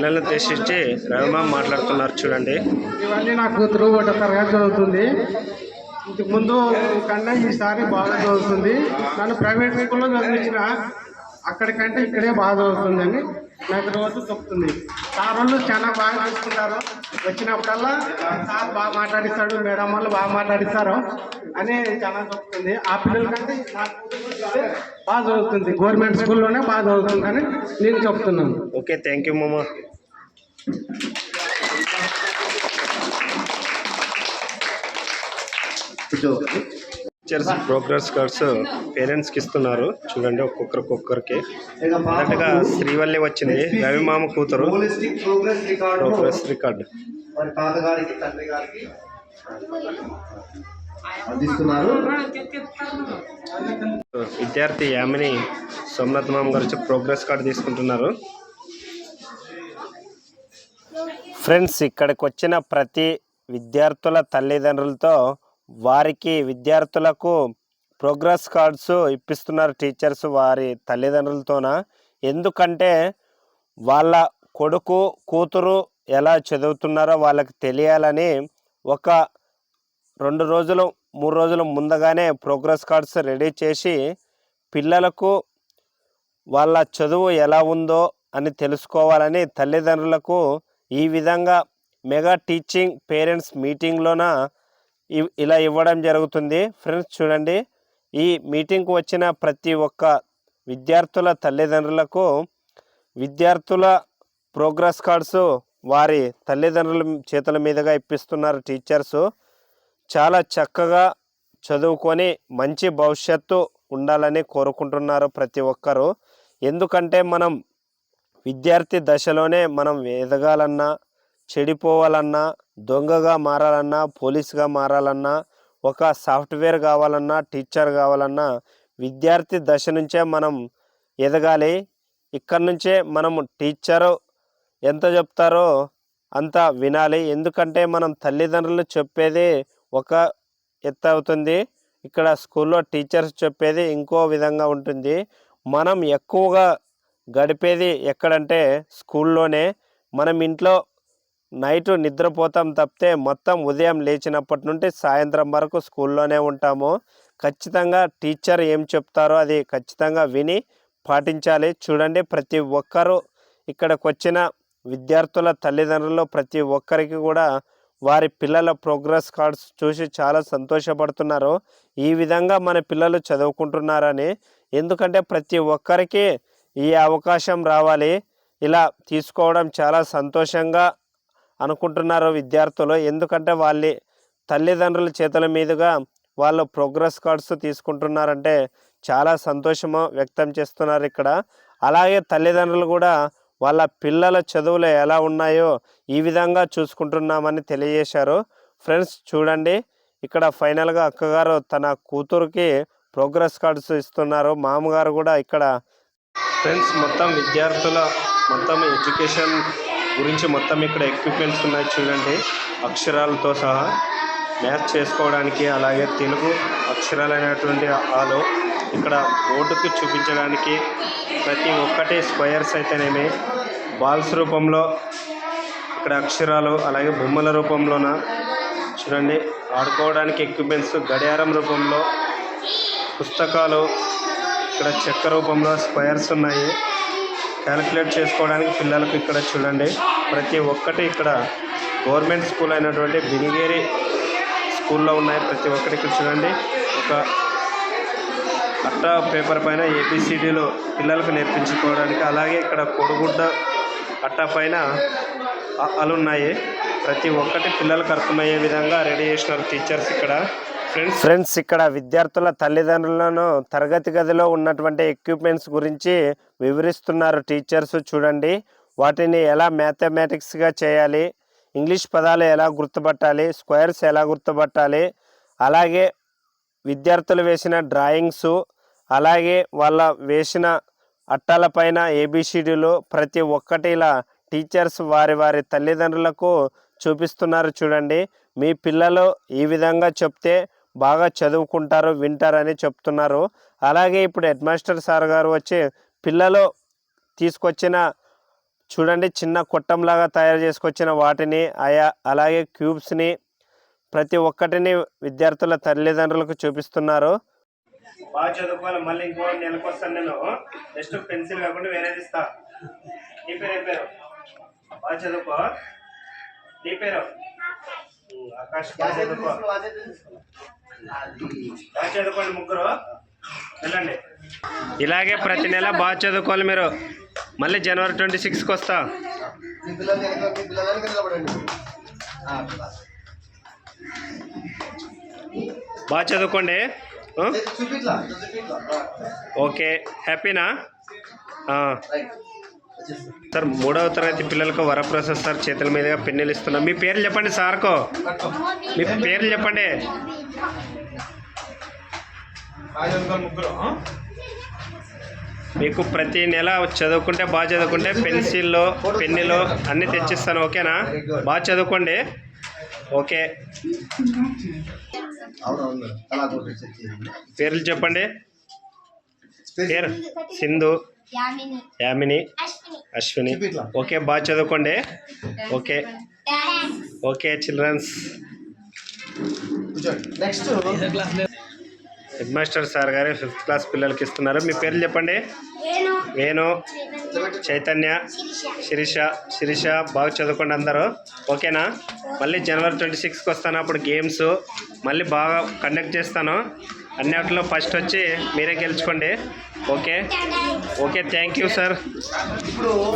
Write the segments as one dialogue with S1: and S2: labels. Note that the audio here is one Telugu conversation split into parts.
S1: పిల్లల్ని ఉద్దేశించి రవిమామ మాట్లాడుతున్నారు చూడండి.
S2: ఇవన్నీ నా కూతురు ఒకటో తరగతి చదువుతుంది. ఇంతకు ముందు కన్నా ఈసారి బాగా చదువుతుంది. నన్ను ప్రైవేట్ స్కూల్లో చదివించిన అక్కడికంటే ఇక్కడే బాగా చదువుతుందని నాకు రోజు చెప్తుంది. సార్ వాళ్ళు చాలా బాగా చూసుకుంటారు. వచ్చినప్పుడల్లా సార్ బాగా మాట్లాడిస్తాడు మేడం వాళ్ళు బాగా మాట్లాడిస్తారు అని చాలా చెప్తుంది. ఆ పిల్లల కంటే బాగా చదువుతుంది. గవర్నమెంట్ స్కూల్లోనే బాగా చదువుతుందని నేను చెప్తున్నాను.
S1: ఓకే థ్యాంక్ యూ మామ. టీచర్స్ ప్రోగ్రెస్ కార్డ్స్ పేరెంట్స్కి ఇస్తున్నారు. చూడండి ఒక్కొక్కరు ఒక్కొక్కరికి. మొదటగా శ్రీవల్లి వచ్చింది. రవిమామ కూతురు.
S3: Progress record.
S1: విద్యార్థి యామిని సోమనాథ్ మామ గారు ప్రోగ్రెస్ కార్డు తీసుకుంటున్నారు. ఫ్రెండ్స్ ఇక్కడికి వచ్చిన ప్రతి విద్యార్థుల తల్లిదండ్రులతో వారికి విద్యార్థులకు ప్రోగ్రెస్ కార్డ్స్ ఇప్పిస్తున్నారు టీచర్స్ వారి తల్లిదండ్రులతోన. ఎందుకంటే వాళ్ళ కొడుకు కూతురు ఎలా చదువుతున్నారో వాళ్ళకి తెలియాలని ఒక రెండు రోజులు మూడు రోజులు ముందుగానే ప్రోగ్రెస్ కార్డ్స్ రెడీ చేసి పిల్లలకు వాళ్ళ చదువు ఎలా ఉందో అని తెలుసుకోవాలని తల్లిదండ్రులకు ఈ విధంగా మెగా టీచింగ్ పేరెంట్స్ మీటింగ్లోన ఇ- ఇలా ఇవ్వడం జరుగుతుంది. ఫ్రెండ్స్ చూడండి. ఈ మీటింగ్కు వచ్చిన ప్రతి ఒక్క విద్యార్థుల తల్లిదండ్రులకు విద్యార్థుల ప్రోగ్రెస్ కార్డ్స్ వారి తల్లిదండ్రుల చేతుల మీదుగా ఇప్పిస్తున్నారు టీచర్సు. చాలా చక్కగా చదువుకొని మంచి భవిష్యత్తు ఉండాలని కోరుకుంటున్నారు ప్రతి ఒక్కరూ. ఎందుకంటే మనం విద్యార్థి దశలోనే మనం ఎదగాలన్నా చెడిపోవాలన్నా దొంగగా మారాలన్నా పోలీస్గా మారాలన్నా ఒక సాఫ్ట్వేర్ కావాలన్నా టీచర్ కావాలన్నా విద్యార్థి దశ నుంచే మనం ఎదగాలి. ఇక్కడ నుంచే మనం టీచరు ఎంత చెప్తారో అంత వినాలి. ఎందుకంటే మనం తల్లిదండ్రులు చెప్పేది ఒక ఎత్తు అవుతుంది. ఇక్కడ స్కూల్లో టీచర్స్ చెప్పేది ఇంకో విధంగా ఉంటుంది. మనం ఎక్కువగా గడిపేది ఎక్కడంటే స్కూల్లోనే. మనం ఇంట్లో నైట్ నిద్రపోతాం తప్పితే మొత్తం ఉదయం లేచినప్పటి నుండి సాయంత్రం వరకు స్కూల్లోనే ఉంటాము. ఖచ్చితంగా టీచర్ ఏం చెప్తారో అది ఖచ్చితంగా విని పాటించాలి. చూడండి ప్రతి ఒక్కరూ ఇక్కడికి వచ్చిన విద్యార్థుల తల్లిదండ్రులు ప్రతి ఒక్కరికి కూడా వారి పిల్లల ప్రోగ్రెస్ కార్డ్స్ చూసి చాలా సంతోషపడుతున్నారు. ఈ విధంగా మన పిల్లలు చదువుకుంటున్నారని. ఎందుకంటే ప్రతి ఒక్కరికి ఈ అవకాశం రావాలి. ఇలా తీసుకోవడం చాలా సంతోషంగా అనుకుంటున్నారు విద్యార్థులు. ఎందుకంటే వాళ్ళ తల్లిదండ్రుల చేతుల మీదుగా వాళ్ళు ప్రోగ్రెస్ కార్డ్స్ తీసుకుంటున్నారంటే చాలా సంతోషము వ్యక్తం చేస్తున్నారు ఇక్కడ. అలాగే తల్లిదండ్రులు కూడా వాళ్ళ పిల్లల చదువులు ఎలా ఉన్నాయో ఈ విధంగా చూసుకుంటున్నామని తెలియజేశారు. ఫ్రెండ్స్ చూడండి. ఇక్కడ ఫైనల్గా అక్కగారు తన కూతురుకి ప్రోగ్రెస్ కార్డ్స్ ఇస్తున్నారు. మామగారు కూడా ఇక్కడ ఫ్రెండ్స్ మొత్తం విద్యార్థుల మొత్తం ఎడ్యుకేషన్ గురించి మొత్తం ఇక్కడ ఎక్విప్మెంట్స్ ఉన్నాయి చూడండి. అక్షరాలతో సహా మ్యాచ్ చేసుకోవడానికి అలాగే తెలుగు అక్షరాలైనటువంటి ఆలో ఇక్కడ బోర్డుకి చూపించడానికి ప్రతి ఒక్కటి స్క్వయర్స్ అయితేనేమి. బాల్స్ రూపంలో ఇక్కడ అక్షరాలు అలాగే బొమ్మల రూపంలోన చూడండి. ఆడుకోవడానికి ఎక్విప్మెంట్స్ గడియారం రూపంలో పుస్తకాలు ఇక్కడ చెక్క రూపంలో స్క్వయర్స్ ఉన్నాయి. క్యాలిక్యులేట్ చేసుకోవడానికి పిల్లలకు ఇక్కడ చూడండి. ప్రతి ఒక్కటి ఇక్కడ గవర్నమెంట్ స్కూల్ అయినటువంటి బినిగేరి స్కూల్లో ఉన్నాయి. ప్రతి ఒక్కటి ఇక్కడ చూడండి. ఒక అట్ట పేపర్ పైన ఏబిసిడీలు పిల్లలకు నేర్పించుకోవడానికి అలాగే ఇక్కడ కొడుగుడ్డ అట్ట పైన అలు ఉన్నాయి ప్రతి ఒక్కటి పిల్లలకు అర్థమయ్యే విధంగా రెడీ చేసినారు టీచర్స్ ఇక్కడ ఫ్రెండ్స్ ఇక్కడ విద్యార్థుల తల్లిదండ్రులను తరగతి గదిలో ఉన్నటువంటి ఎక్విప్మెంట్స్ గురించి వివరిస్తున్నారు టీచర్స్ చూడండి. వాటిని ఎలా మ్యాథమెటిక్స్గా చేయాలి? ఇంగ్లీష్ పదాలు ఎలా గుర్తుపట్టాలి? స్క్వేర్స్ ఎలా గుర్తుపట్టాలి? అలాగే విద్యార్థులు వేసిన డ్రాయింగ్స్ అలాగే వాళ్ళ వేసిన అట్టాల పైన ఏబిసిడీలు ప్రతి ఒక్కటి ఇలా టీచర్స్ వారి వారి తల్లిదండ్రులకు చూపిస్తున్నారు చూడండి. మీ పిల్లలు ఈ విధంగా చెప్తే బాగా చదువుకుంటారు వింటారని చెప్తున్నారు. అలాగే ఇప్పుడు హెడ్ మాస్టర్ సార్ గారు వచ్చి పిల్లలు తీసుకొచ్చిన చూడండి చిన్న కొట్టంలాగా తయారు చేసుకొచ్చిన వాటిని ఆయా అలాగే క్యూబ్స్ని ప్రతి ఒక్కటిని విద్యార్థుల తల్లిదండ్రులకు చూపిస్తున్నారు. బాగా చదువుకోవాలి మళ్ళీ ఇంకో నెలకు వస్తాను నేను. నెక్స్ట్ పెన్సిల్ కాకుండా వేరేది ఇస్తా. నీ పేరు ఏం పేరు? బాగా చదువుకో. నీ పేరు? ఉమ్, ఆకాష్ బాగా చదువుకో. చదువుకోండి ముగ్గురు. వెళ్ళండి. ఇలాగే ప్రతి నెల బాగా చదువుకోవాలి మీరు. మళ్ళీ జనవరి ట్వంటీ సిక్స్కి వస్తా. బాగా చదువుకోండి. ఓకే. హ్యాపీనా? సార్ మూడవ తరగతి పిల్లలకు వరప్రసాద్ సార్ చేతుల మీదుగా పెన్నులు ఇస్తున్నాం. మీ పేర్లు చెప్పండి సార్కో. మీ పేర్లు చెప్పండి. మీకు ప్రతి నెల చదువుకుంటే బాగా చదువుకుంటే పెన్సిల్లో పెన్నులు అన్నీ తెచ్చిస్తాను ఓకేనా? బాగా చదువుకోండి. ఓకే. పేర్లు చెప్పండి. పేరు సింధు.
S4: యామిని.
S1: యామిని.
S4: అశ్విని.
S1: ఓకే బాగా చదువుకోండి. Okay. Okay childrens.
S3: Next
S1: head master sir garu fifth class పిల్లలకి ఇస్తున్నారు. మీ పేర్లు చెప్పండి.
S4: వేణు.
S1: చైతన్య.
S4: శిరీష
S1: శిరీష. శిరీష బాగా చదువుకోండి అందరూ. ఓకేనా? మళ్ళీ జనవరి ట్వంటీ సిక్స్కి వస్తాను అప్పుడు గేమ్స్. మళ్ళీ బాగా కండక్ట్ చేస్తాను. అన్నిటిలో ఫస్ట్ వచ్చి మీరే గెలుచుకోండి. Okay. Okay thank you sir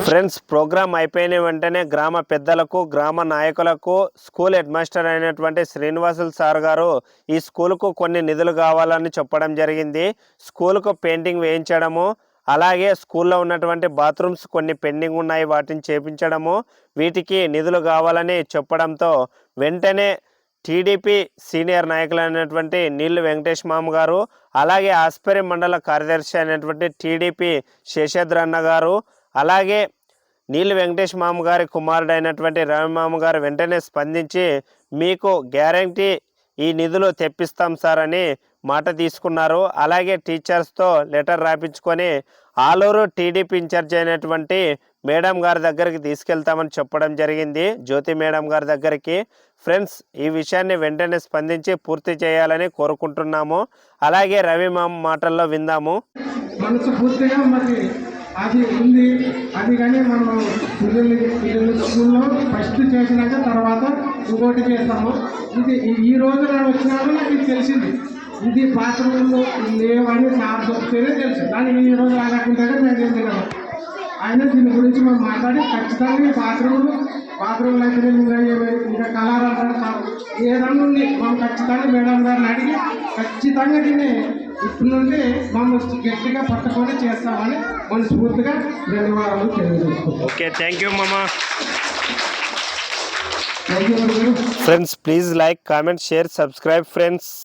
S1: friends programme అయిపోయిన వెంటనే గ్రామ పెద్దలకు గ్రామ నాయకులకు స్కూల్ హెడ్ మాస్టర్ అయినటువంటి శ్రీనివాసులు సార్ గారు ఈ స్కూల్కు కొన్ని నిధులు కావాలని చెప్పడం జరిగింది. స్కూల్కు పెయింటింగ్ వేయించడము అలాగే స్కూల్లో ఉన్నటువంటి బాత్రూమ్స్ కొన్ని పెండింగ్ ఉన్నాయి వాటిని చేపించడము వీటికి నిధులు కావాలని చెప్పడంతో వెంటనే టీడీపీ సీనియర్ నాయకులైనటువంటి నీళ్ళు వెంకటేష్ మామ గారు అలాగే ఆస్పరి మండల కార్యదర్శి అయినటువంటి టీడీపీ శేషాద్రి గారు అలాగే నీళ్ళు వెంకటేష్ మామ గారి కుమారుడైనటువంటి రవి మామ గారు వెంటనే స్పందించి మీకు గ్యారంటీ ఈ నిధులు తెప్పిస్తాం సార్ అని మాట తీసుకున్నారు. అలాగే టీచర్స్తో లెటర్ రాపించుకొని ఆలూరు టీడీపీ ఇన్ఛార్జ్ అయినటువంటి మేడం గారి దగ్గరికి తీసుకెళ్తామని చెప్పడం జరిగింది. జ్యోతి మేడం గారి దగ్గరికి ఫ్రెండ్స్ ఈ విషయాన్ని వెంటనే స్పందించి పూర్తి చేయాలని కోరుకుంటున్నాము. అలాగే రవి మామ మాటల్లో విందాము.
S2: మనసు పూర్తిగా మరి అది ఉంది. అది కానీ మనం పిల్లలు పిల్లలు స్కూల్లో ఫస్ట్ చేసినాక తర్వాత ఇంకోటి చేస్తాము. ఇది ఈ- రోజు నేను వచ్చినాడు నాకు తెలిసింది. ఇది బాత్రూమ్లు లేవని సార్ చెప్తేనే తెలుసు. దానికి ఈ రోజు రాకుంటే నేను తెలియదు. ఆయన దీని గురించి మనం మాట్లాడి ఖచ్చితంగా ఈ బాత్రూమ్లు బాత్రూమ్లు అయితే ఇంకా ఇంకా సార్ ఏదన్నా ఉంది మనం ఖచ్చితంగా మేడం గారిని అడిగి ఖచ్చితంగా దీన్ని ఇప్పటి నుండి మమ్మల్ని గట్టిగా పట్టుకొని చేస్తామని మనస్ఫూర్తిగా ధన్యవాదాలు తెలియజేసుకుంటాం
S1: ఓకే థ్యాంక్ యూ మామా.
S2: Thank you
S1: friends please like comment share subscribe friends